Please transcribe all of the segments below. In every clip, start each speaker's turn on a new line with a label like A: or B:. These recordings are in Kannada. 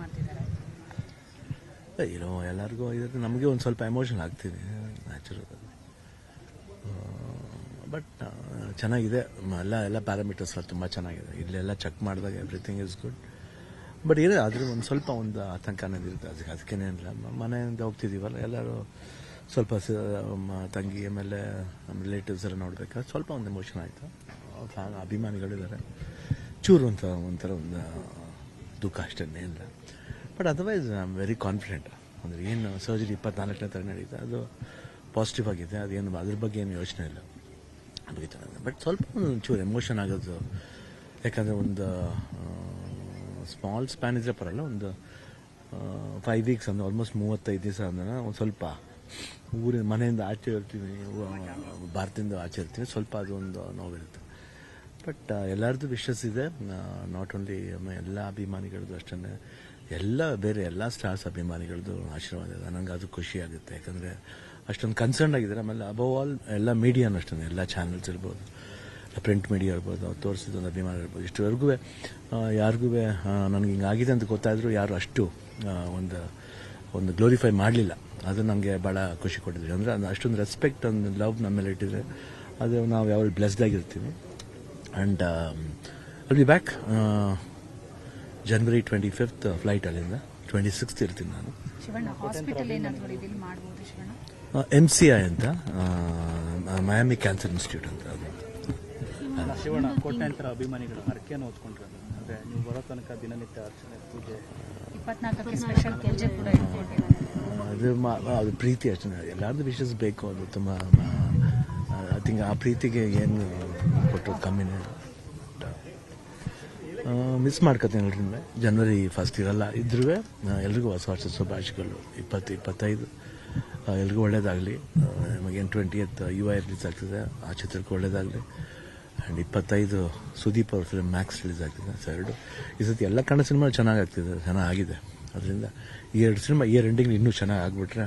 A: ಮಾಡ್ತಿದ್ದಾರೆ.
B: ಏನೋ ಎಲ್ಲರಿಗೂ ಇದ್ರೆ ನಮಗೆ ಒಂದು ಸ್ವಲ್ಪ ಎಮೋಷನ್ ಆಗ್ತೀವಿ ನ್ಯಾಚುರಲ್ ಬಟ್ ಚೆನ್ನಾಗಿದೆ. ಎಲ್ಲ ಎಲ್ಲ ಪ್ಯಾರಾಮೀಟರ್ಸ್ ತುಂಬ ಚೆನ್ನಾಗಿದೆ. ಇಲ್ಲೆಲ್ಲ ಚೆಕ್ ಮಾಡಿದಾಗ ಎವ್ರಿಥಿಂಗ್ ಇಸ್ ಗುಡ್ ಬಟ್ ಇರೋ ಆದರೂ ಒಂದು ಸ್ವಲ್ಪ ಒಂದು ಆತಂಕ ಅನ್ನೋದು ಇರುತ್ತೆ. ಅದಕ್ಕೆ ಅದಕ್ಕೇನೇ ಇಲ್ಲ. ಮನೆಯಿಂದ ಹೋಗ್ತಿದ್ದೀವಲ್ಲ ಎಲ್ಲರೂ ಸ್ವಲ್ಪ ತಂಗಿ ಆಮೇಲೆ ನಮ್ಮ ರಿಲೇಟಿವ್ಸ್ ಎಲ್ಲ ನೋಡ್ಬೇಕಾದ್ರೆ ಸ್ವಲ್ಪ ಒಂದು ಎಮೋಷನ್ ಆಯಿತು. ಫ್ಯಾನ್, ಅಭಿಮಾನಿಗಳಿದ್ದಾರೆ. ಚೂರು ಅಂತ ಒಂಥರ ಒಂದು ದುಃಖ ಅಷ್ಟೇ ಇಲ್ಲ. But otherwise I am very confident ಅಂದರೆ ಏನು ಸರ್ಜರಿ ಇಪ್ಪತ್ನಾಲ್ಕನೇ ತರ ನಡೀತಾ, ಅದು ಪಾಸಿಟಿವ್ ಆಗಿದೆ, ಅದೇನು ಅದ್ರ ಬಗ್ಗೆ ಏನು ಯೋಚನೆ ಇಲ್ಲ. ಅದು ಬಟ್ ಸ್ವಲ್ಪ ಒಂದು ಚೂರು ಎಮೋಷನ್ ಆಗೋದು, ಯಾಕಂದರೆ ಒಂದು ಸ್ಮಾಲ್ ಸ್ಪ್ಯಾನ್ ಇದ್ರೆ ಪರಲ್ಲ ಒಂದು ಫೈವ್ ವೀಕ್ಸ್ ಅಂದರೆ ಆಲ್ಮೋಸ್ಟ್ ಮೂವತ್ತೈದು ದಿವಸ ಅಂದ್ರೆ ಒಂದು ಸ್ವಲ್ಪ ಊರಿನ ಮನೆಯಿಂದ ಆಚೆ ಇರ್ತೀವಿ ಭಾರತದಿಂದ ಆಚೆ ಇರ್ತೀವಿ ಸ್ವಲ್ಪ ಅದೊಂದು ನೋವಿರುತ್ತೆ. ಬಟ್ ಎಲ್ಲರದ್ದು ವಿಶಸ್ ಇದೆ. ನಾಟ್ ಓನ್ಲಿ ಎಲ್ಲ ಅಭಿಮಾನಿಗಳದ್ದು ಅಷ್ಟೇ ಎಲ್ಲ, ಬೇರೆ ಎಲ್ಲ ಸ್ಟಾರ್ಸ್ ಅಭಿಮಾನಿಗಳದ್ದು ಆಶೀರ್ವಾದ ಇದೆ. ನನಗೆ ಅದು ಖುಷಿ ಆಗುತ್ತೆ. ಯಾಕಂದರೆ ಅಷ್ಟೊಂದು ಕನ್ಸರ್ನ್ ಆಗಿದ್ದಾರೆ. ಆಮೇಲೆ ಅಬವ್ ಆಲ್ ಎಲ್ಲ ಮೀಡಿಯಾನು ಅಷ್ಟೇ ಎಲ್ಲ ಚಾನಲ್ಸ್ ಇರ್ಬೋದು. ಪ್ರಿಂಟ್ ಮೀಡಿಯಾ ಇರ್ಬೋದು. ಅವ್ರು ತೋರಿಸಿದ್ದೊಂದು ಅಭಿಮಾನ ಇರ್ಬೋದು. ಇಷ್ಟವರೆಗೂ ಯಾರಿಗೂ ನನಗೆ ಹಿಂಗಾಗಿದೆ ಅಂತ ಗೊತ್ತಾದರೂ ಯಾರು ಅಷ್ಟು ಒಂದು ಒಂದು ಗ್ಲೋರಿಫೈ ಮಾಡಲಿಲ್ಲ. ಅದು ನನಗೆ ಭಾಳ ಖುಷಿ ಕೊಟ್ಟಿದ್ರು ಅಂದರೆ ಅಷ್ಟೊಂದು ರೆಸ್ಪೆಕ್ಟ್ ಒಂದು ಲವ್ ನಮ್ಮ ಮೇಲೆ ಇಟ್ಟಿದ್ರೆ, ಅದು ನಾವು ಯಾವಾಗ ಬ್ಲೆಸ್ಡ್ ಆಗಿರ್ತೀವಿ. And I'll be back January twenty fifth flight ಅಲ್ಲಿಂದ ಟ್ವೆಂಟಿ ಸಿಕ್ಸ್ತ್ ಇರ್ತೀನಿ ನಾನು ಎಂ ಸಿ ಐ ಅಂತ ಮಯಾಮಿ ಕ್ಯಾನ್ಸರ್ ಇನ್ಸ್ಟಿಟ್ಯೂಟ್ ಅಂತ ಅದು
C: ಶಿವಣ್ಣ ಕೋಟ್ಯಾಂತರ ಅಭಿಮಾನಿಗಳು ಹರಕೆಯನ್ನು ಓದ್ಕೊಂಡ್ರೆ ಅಂದ್ರೆ ನೀವು ಬರೋ ತನಕ ದಿನನಿತ್ಯ ಅರ್ಚನೆ ಪೂಜೆ
B: ಅದು ಮಾ- ಅದು ಪ್ರೀತಿ ಅರ್ಚನೆ ಎಲ್ಲರದ್ದು ವಿಶಸ್ ಬೇಕು ಅದು ತುಂಬ ಐ ಥಿಂಕ್ ಆ ಪ್ರೀತಿಗೆ ಏನು ಕೊಟ್ಟರು ಕಮ್ಮಿನೇ ಮಿಸ್ ಮಾಡ್ಕೊತೀನಿ ಎಲ್ರಿಂದ ಜನವರಿ ಫಸ್ಟ್ ಇರಲ್ಲ. ಇದ್ರೂ ಎಲ್ರಿಗೂ ಹೊಸ ವರ್ಷ ಶುಭಾಶಯಗಳು. ಇಪ್ಪತ್ತು, ಇಪ್ಪತ್ತೈದು ಎಲ್ರಿಗೂ ಒಳ್ಳೇದಾಗಲಿ. ನಮಗೇನು ಟ್ವೆಂಟಿ ಎತ್ ಯು ಐ ರಿಲೀಸ್ ಆಗ್ತಿದೆ. ಆ ಚಿತ್ರಕ್ಕೆ ಒಳ್ಳೇದಾಗಲಿ. ಆ್ಯಂಡ್ ಇಪ್ಪತ್ತೈದು ಸುದೀಪ್ ಅವ್ರ ಫಿಲ್ಮ್ ಮ್ಯಾಕ್ಸ್ ರಿಲೀಸ್ ಆಗ್ತಿದೆ ಸರ್ ಎರಡು. ಈ ಸತಿ ಎಲ್ಲ ಕನ್ನಡ ಸಿನಿಮಾ ಚೆನ್ನಾಗಾಗ್ತಿದೆ ಚೆನ್ನಾಗಿದೆ ಅದರಿಂದ ಈ ಎರಡು ಸಿನಿಮಾ ಇಯರ್ ಎಂಡಿಂಗ್ ಇನ್ನೂ ಚೆನ್ನಾಗಿ ಆಗ್ಬಿಟ್ರೆ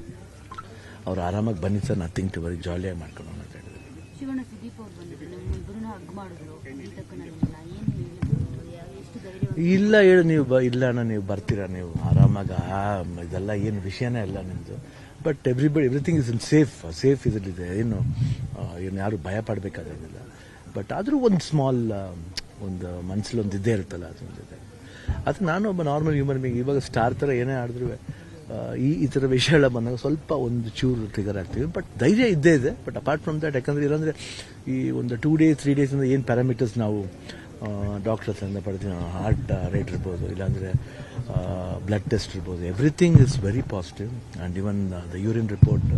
B: ಅವ್ರು ಆರಾಮಾಗಿ ಬನ್ನಿ ಸರ್ ನಥಿಂಗ್ ಟು ವರಿ ಜಾಲಿಯಾಗಿ ಮಾಡ್ಕೊಂಡು ಮಾತಾಡಿದ್ರು
D: ಹೇಳಿದ್ರು
B: ಇಲ್ಲ ಹೇಳು ನೀವು ಬ ಇಲ್ಲ ಅಣ್ಣ ನೀವು ಬರ್ತೀರಾ ನೀವು ಆರಾಮಾಗಿ? ಆ ಇದೆಲ್ಲ ಏನು ವಿಷಯನೇ ಅಲ್ಲ ನಿಮ್ಮದು but everybody everything is in safe safe ಇದರಲ್ಲಿದೆ. ಏನು ಏನು ಯಾರು ಭಯ ಪಡ್ಬೇಕಾದಿಲ್ಲ ಬಟ್ ಆದರೂ ಒಂದು ಸ್ಮಾಲ್ ಒಂದು ಮನಸ್ಸಲ್ಲಿ ಒಂದು ಇದ್ದೇ ಇರುತ್ತಲ್ಲ ಅದೊಂದಿದೆ ಅದು ನಾನು ಒಬ್ಬ ನಾರ್ಮಲ್ ಹ್ಯೂಮನ್ ಬೀಂಗ್ ಇವಾಗ ಸ್ಟಾರ್ ಥರ ಏನೇ ಆಡಿದ್ರು ಈ ಈ ಥರ ವಿಷಯಗಳ ಬಂದಾಗ ಸ್ವಲ್ಪ ಒಂದು ಚೂರು ಟ್ರಿಗರ್ ಆಗ್ತೀವಿ. ಬಟ್ ಧೈರ್ಯ ಇದ್ದೇ ಇದೆ. ಬಟ್ ಅಪಾರ್ಟ್ ಫ್ರಮ್ ದಟ್ ಯಾಕಂದ್ರೆ ಇಲ್ಲಾಂದ್ರೆ ಈ ಒಂದು ಟೂ ಡೇಸ್ ತ್ರೀ ಡೇಸಿಂದ ಏನು ಪ್ಯಾರಾಮೀಟರ್ಸ್ ನಾವು ಡಾಕ್ಟರ್ಸ್ ಇಂದ ಪಡ್ತೀವಿ ಹಾರ್ಟ್ ರೇಟ್ ಇರ್ಬೋದು, ಇಲ್ಲಾಂದರೆ ಬ್ಲಡ್ ಟೆಸ್ಟ್ ಇರ್ಬೋದು everything is very positive and even the urine report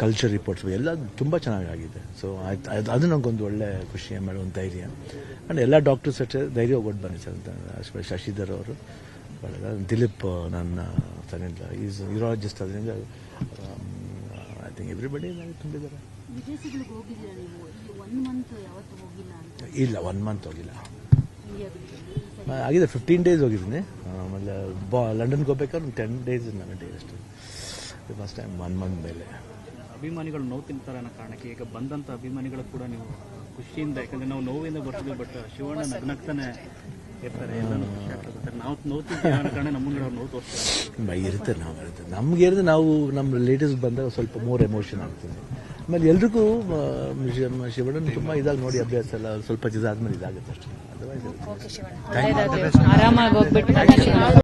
B: culture reports ಎಲ್ಲ ತುಂಬ ಚೆನ್ನಾಗಾಗಿದೆ. ಸೊ ಆಯ್ತು ಅದು ಅದು ನಂಗೊಂದು ಒಳ್ಳೆ ಖುಷಿ ಆಮೇಲೆ ಒಂದು ಧೈರ್ಯ. ಆ್ಯಂಡ್ ಎಲ್ಲ ಡಾಕ್ಟರ್ಸ್ ಅಷ್ಟೇ ಧೈರ್ಯ ಒಟ್ಟು ಬನ್ನಿ ಸರ್ ಅಂತ ಶಶಿಧರ್ ಅವರು. ಒಳ್ಳೆ ದಿಲೀಪ್ ನನ್ನ ತನ್ನಿಂದ ಈಸ್ ಯೂರಾಲಜಿಸ್ಟ್ ಅದರಿಂದ ಐ ಥಿಂಕ್ ಎವ್ರಿಬಡಿ ತುಂಬಿದ್ದಾರೆ.
D: ವಿದೇಶಗಳಿಗೆ ಹೋಗಿದ್ದೀರಾ ನೀವು? ಈ ಮಂತ್ ಯಾವತ್ತೂ ಹೋಗಿಲ್ಲ ಅಂತ.
B: ಇಲ್ಲ ಒನ್ ಮಂತ್ ಹೋಗಿಲ್ಲ. ಆಗಿದೆ. ಫಿಫ್ಟೀನ್ ಡೇಸ್ ಹೋಗಿದ್ದೀನಿ. ಆಮೇಲೆ ಬಾ ಲಂಡನ್ಗೆ ಹೋಗ್ಬೇಕಾದ್ರೆ ಒಂದು ಟೆನ್ ಡೇಸ್ ನನ್ನ ಡೇ ಅಷ್ಟೇ. ಫಸ್ಟ್ ಟೈಮ್ ಒನ್ ಮಂತ್ ಮೇಲೆ.
C: ಅಭಿಮಾನಿಗಳು ನೋವು ತಿಂತಾರೆ ಅನ್ನೋ ಕಾರಣಕ್ಕೆ ಈಗ ಬಂದಂಥ ಅಭಿಮಾನಿಗಳು ಕೂಡ ನೀವು ಖುಷಿಯಿಂದ ಯಾಕಂದ್ರೆ ನಾವು ನೋವಿಂದ ಬರ್ತೀವಿ ಬಟ್ ಶಿವಣ್ಣ ನಗ್ನಗ್ತಾನೆ ಇರ್ತಾರೆ ಎಲ್ಲಾನು ಖುಷಿ ಆಗ್ತದೆ. ನಾವು ನೋವು ತಿಂತೀವಿ ಅನ್ನೋ ಕಾರಣ ನಮ್ಮ ಮುಂದೆ ಅವ್ರು ನೋವು
B: ಇರುತ್ತೆ ನಮ್ಗೆ ನಾವು ನಮ್ಮ ರಿಲೇಟಿವ್ಸ್ ಬಂದಾಗ ಸ್ವಲ್ಪ ಮೋರ್ ಎಮೋಷನ್ ಆಗ್ತೀವಿ ಆಮೇಲೆ ಎಲ್ರಿಗೂ ಶಿವಣ್ಣ ತುಂಬಾ ಶಿವಣ್ಣನ ತುಂಬ ಇದಾಗಿ ನೋಡಿ ಅಭ್ಯಾಸ ಎಲ್ಲ ಸ್ವಲ್ಪ ಇದಾದ್ಮೇಲೆ ಇದಾಗುತ್ತೆ ಅಷ್ಟೇ. Otherwise
A: okay Shivanna. ಆರಾಮಾಗಿ ಹೋಗ್ಬಿಟ್ಟು